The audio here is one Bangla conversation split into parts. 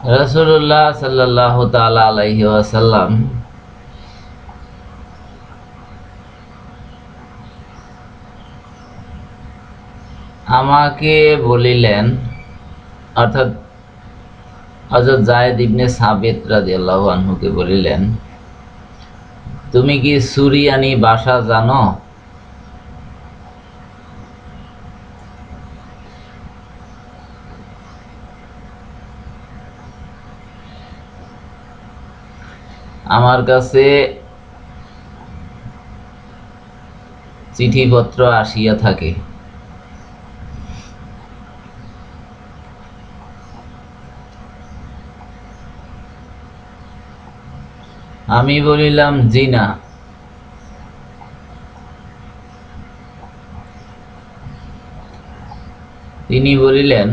রসুল্লাহ সাল্লাহ তালা আলাইহি ওয়াসাল্লাম আমাকে বলিলেন, অর্থাৎ হজরত জায়েদ ইবনে সাবেত রাদিয়াল্লাহু আনহুকে বলিলেন, তুমি কি সুরিয়ানি বাসা জানো? আমার কাছে চিঠিপত্র আসিয়া থাকে। আমি বলিলাম জি না। তিনি বলিলেন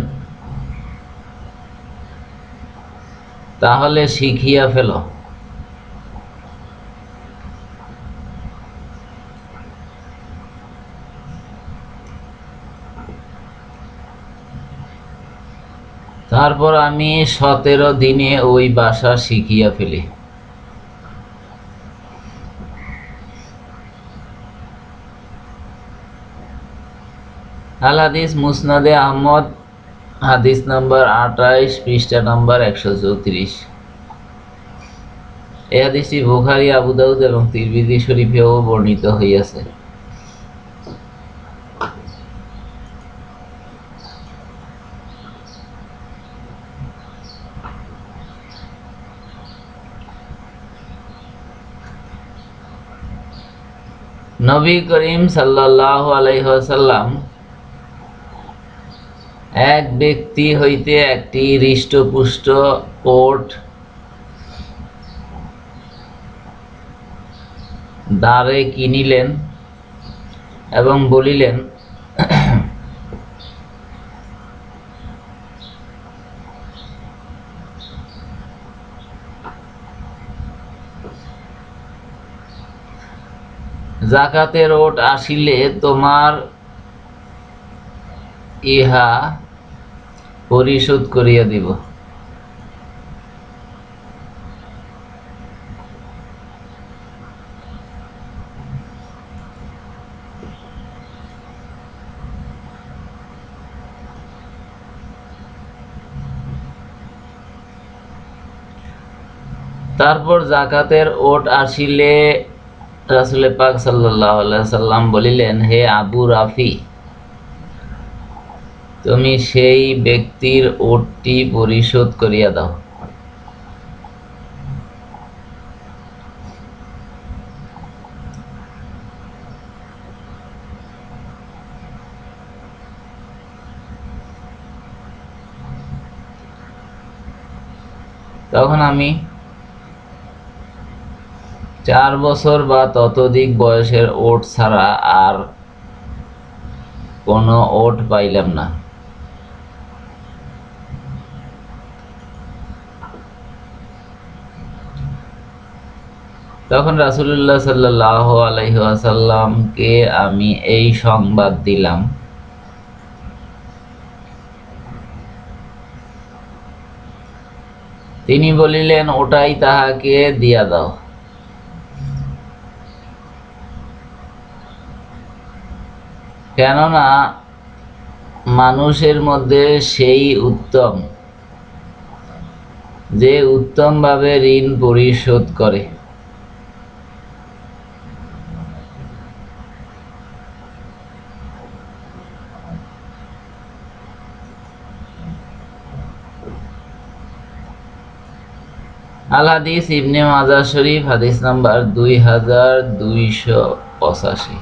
তাহলে শিখিয়া ফেল। তারপর আমি সতেরো দিনে ওই বাসা শিখিয়া ফেলি। আল হাদিস মুসনাদে আহমদ, হাদিস নাম্বার আঠাইশ, পৃষ্ঠা নাম্বার একশো চৌত্রিশ। এই হাদিসটি বুখারি, আবু দাউদ এবং তিরবিদি শরীফেও বর্ণিত হইয়াছে। নবী করিম সাল্লাহ আলাইসাল্লাম এক ব্যক্তি হইতে একটি হৃষ্টপুষ্ট কোট দ্বারে কিনিলেন এবং বলিলেন জাকাতের ওট আসিলে তোমার ইহা পরিশোধ করিয়া দিব। তারপর জাকাতের ওট আসিলে রাসুল পাক সাল্লাম বলিলেন, হে আবু রাফি, তুমি সেই ব্যক্তির ওটটি পরিশোধ করিয়া দাও। তখন আমি চার বছর বা ততোধিক বয়সের ওট ছাড়া আর কোনো ওট পাইলাম না। তখন রাসুল্লাহ সাল্লাহ আলহিহাসাল্লামকে আমি এই সংবাদ দিলাম। তিনি বলিলেন, ওটাই তাহাকে দিয়া দাও। কেননা মানুষের মধ্যে সেই উত্তম, যে উত্তমভাবে ঋণ পরিশোধ করে। আল হাদিস ইবনে মাজার শরীফ, হাদিস নাম্বার দুই হাজার দুইশো পঁচাশি।